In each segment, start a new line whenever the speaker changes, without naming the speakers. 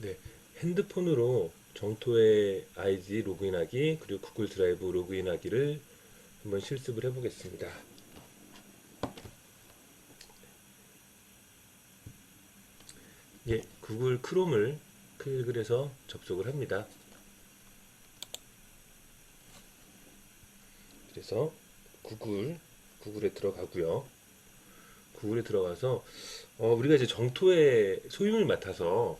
네, 핸드폰으로 정토의 아이디 로그인하기 그리고 구글 드라이브 로그인하기를 한번 실습을 해보겠습니다. 예, 구글 크롬을 클릭을 해서 접속을 합니다. 그래서 구글 구글에 들어가고요. 구글에 들어가서 어, 우리가 이제 정토의 소유를 맡아서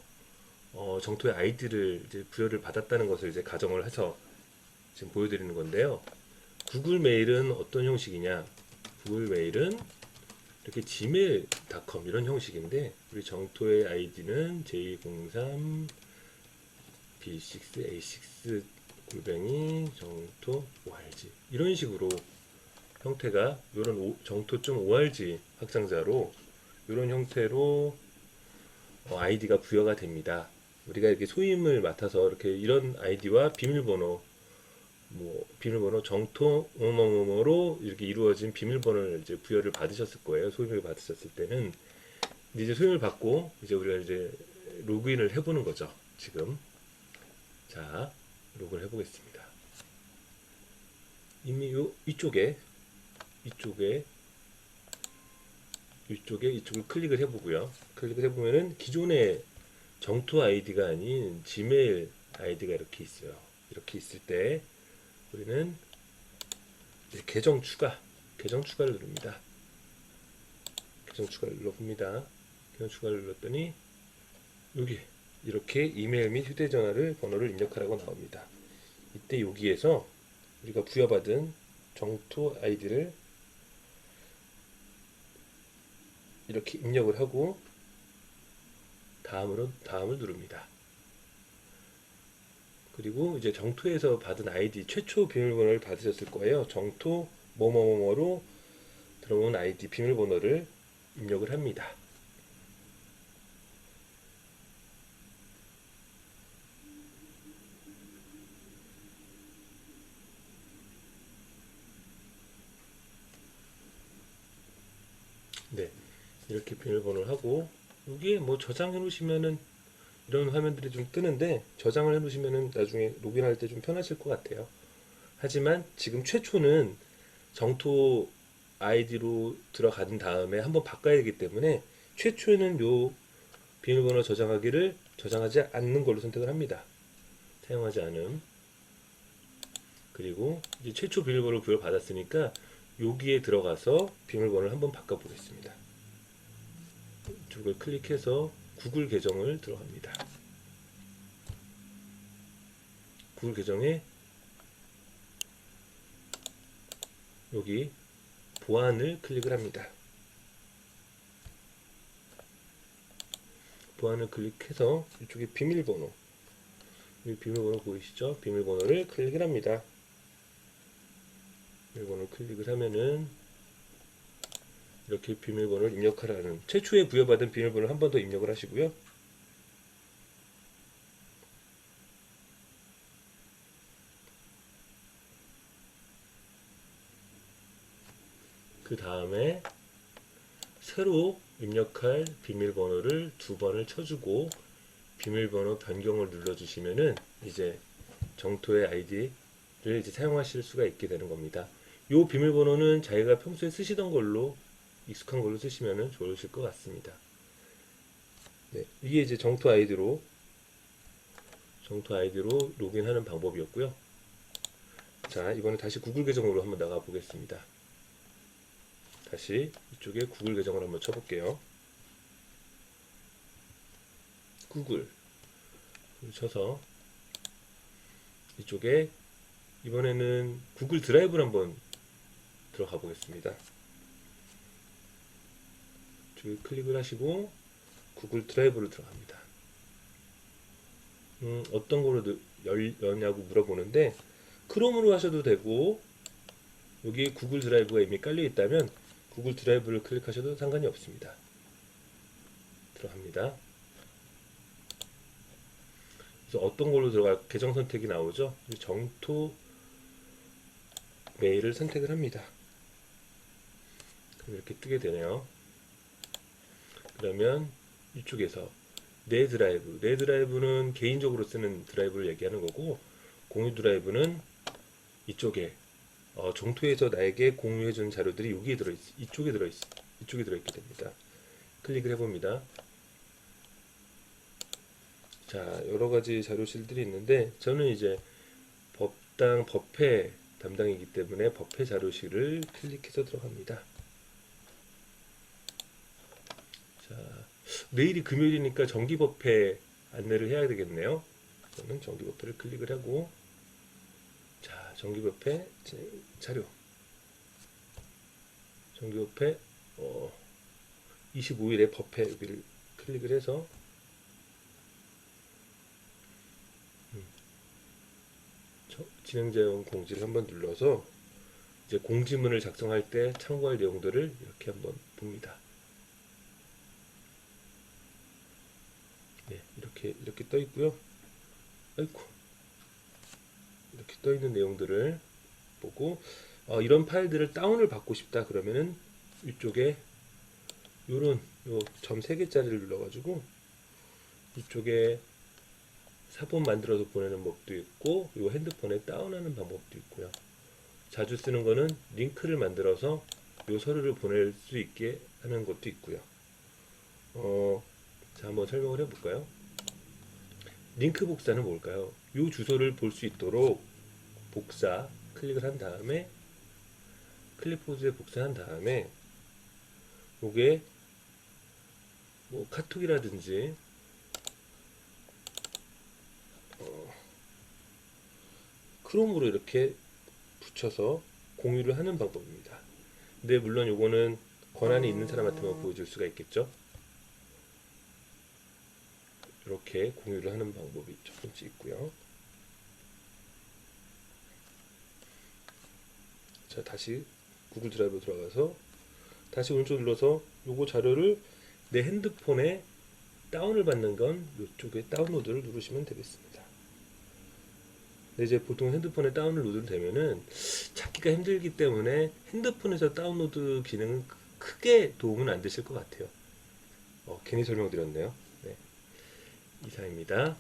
어, 정토의 아이디를 이제 부여를 받았다는 것을 이제 가정을 해서 지금 보여드리는 건데요. 구글 메일은 어떤 형식이냐? 구글 메일은 이렇게 gmail.com 이런 형식인데 우리 정토의 아이디는 j03 b6a6 골뱅이 정토 org 이런 식으로 형태가 이런 정토.org 확장자로 이런 형태로 어, 아이디가 부여가 됩니다. 우리가 이렇게 소임을 맡아서 이렇게 이런 아이디와 비밀번호 뭐 비밀번호 정토 뭐뭐뭐로 이렇게 이루어진 비밀번호를 이제 부여를 받으셨을 거예요. 소임을 받으셨을 때는 이제 소임을 받고 이제 우리가 이제 로그인을 해보는 거죠. 지금 자 로그를 해보겠습니다. 이미 요 이쪽에 이쪽에 이쪽에 이쪽을 클릭을 해보고요. 클릭을 해보면은 기존의 정토 아이디가 아닌 지메일 아이디가 이렇게 있어요. 이렇게 있을 때 우리는 계정 추가, 계정 추가를 누릅니다. 계정 추가를 눌러봅니다. 계정 추가를 눌렀더니 여기 이렇게 이메일 및 휴대전화를 번호를 입력하라고 나옵니다. 이때 여기에서 우리가 부여받은 정토 아이디를 이렇게 입력을 하고 다음으로 다음을 누릅니다. 그리고 이제 정토에서 받은 아이디 최초 비밀번호를 받으셨을 거예요. 정토 뭐뭐뭐뭐로 들어온 아이디 비밀번호를 입력을 합니다. 네, 이렇게 비밀번호를 하고 여기에 뭐 저장해 놓으시면은 이런 화면들이 좀 뜨는데 저장을 해 놓으시면은 나중에 로그인할 때 좀 편하실 것 같아요. 하지만 지금 최초는 정토 아이디로 들어간 다음에 한번 바꿔야 되기 때문에 최초에는 요 비밀번호 저장하기를 저장하지 않는 걸로 선택을 합니다. 사용하지 않음. 그리고 이제 최초 비밀번호를 부여받았으니까 여기에 들어가서 비밀번호를 한번 바꿔보겠습니다. 이쪽을 클릭해서 구글 계정을 들어갑니다. 구글 계정에 여기 보안을 클릭을 합니다. 보안을 클릭해서 이쪽에 비밀번호 이 비밀번호 보이시죠? 비밀번호를 클릭을 합니다. 비밀번호를 클릭을 하면은 이렇게 비밀번호를 입력하라는 최초에 부여받은 비밀번호를 한 번 더 입력을 하시고요. 그 다음에 새로 입력할 비밀번호를 두 번을 쳐주고 비밀번호 변경을 눌러주시면은 이제 정토의 아이디를 이제 사용하실 수가 있게 되는 겁니다. 이 비밀번호는 자기가 평소에 쓰시던 걸로 익숙한 걸로 쓰시면 좋으실 것 같습니다. 네, 이게 이제 정토 아이디로 정토 아이디로 로그인하는 방법이었고요. 자, 이번에 다시 구글 계정으로 한번 나가 보겠습니다. 다시 이쪽에 구글 계정을 한번 쳐볼게요. 구글 쳐서 이쪽에 이번에는 구글 드라이브를 한번 들어가 보겠습니다. 이쪽에 클릭을 하시고 구글 드라이브로 들어갑니다. 음, 어떤 거로 열, 여냐고 물어보는데 크롬으로 하셔도 되고 여기 구글 드라이브가 이미 깔려 있다면 구글 드라이브를 클릭하셔도 상관이 없습니다. 들어갑니다. 그래서 어떤 걸로 들어갈 계정 선택이 나오죠? 정토 메일을 선택을 합니다. 이렇게 뜨게 되네요. 그러면 이쪽에서 내 드라이브. 내 드라이브는 개인적으로 쓰는 드라이브를 얘기하는 거고 공유 드라이브는 이쪽에 어, 정토에서 나에게 공유해 준 자료들이 여기에 들어 있, 이쪽에 들어 있, 이쪽에 들어 있게 됩니다. 클릭을 해봅니다. 자, 여러 가지 자료실들이 있는데 저는 이제 법당 법회 담당이기 때문에 법회 자료실을 클릭해서 들어갑니다. 자, 내일이 금요일이니까 정기법회 안내를 해야 되겠네요. 저는 정기법회를 클릭을 하고 자, 정기법회 제- 자료 정기법회 어, 25일에 법회 여기를 클릭을 해서 음, 저- 진행자용 공지를 한번 눌러서 이제 공지문을 작성할 때 참고할 내용들을 이렇게 한번 봅니다. 네, 이렇게 이렇게 떠 있고요. 아이고. 이렇게 떠 있는 내용들을 보고 어, 이런 파일들을 다운을 받고 싶다 그러면은 이쪽에 요런 요점세 개짜리를 눌러가지고 이쪽에 사본 만들어서 보내는 법도 있고 요 핸드폰에 다운하는 방법도 있고요. 자주 쓰는 거는 링크를 만들어서 요 서류를 보낼 수 있게 하는 것도 있고요. 어, 자 한번 설명을 해볼까요? 링크 복사는 뭘까요? 요 주소를 볼 수 있도록 복사 클릭을 한 다음에 클립보드에 복사한 다음에 요게 뭐 카톡이라든지 어, 크롬으로 이렇게 붙여서 공유를 하는 방법입니다. 근데 물론 요거는 권한이 있는 사람한테만 보여줄 수가 있겠죠. 이렇게 공유를 하는 방법이 첫 번째 있고요. 자 다시 구글 드라이브 들어가서 다시 오른쪽 눌러서 요거 자료를 내 핸드폰에 다운을 받는 건 이쪽에 다운로드를 누르시면 되겠습니다. 이제 보통 핸드폰에 다운로드 되면은 찾기가 힘들기 때문에 핸드폰에서 다운로드 기능은 크- 크게 도움은 안 되실 것 같아요. 어, 괜히 설명드렸네요. 네. 이상입니다.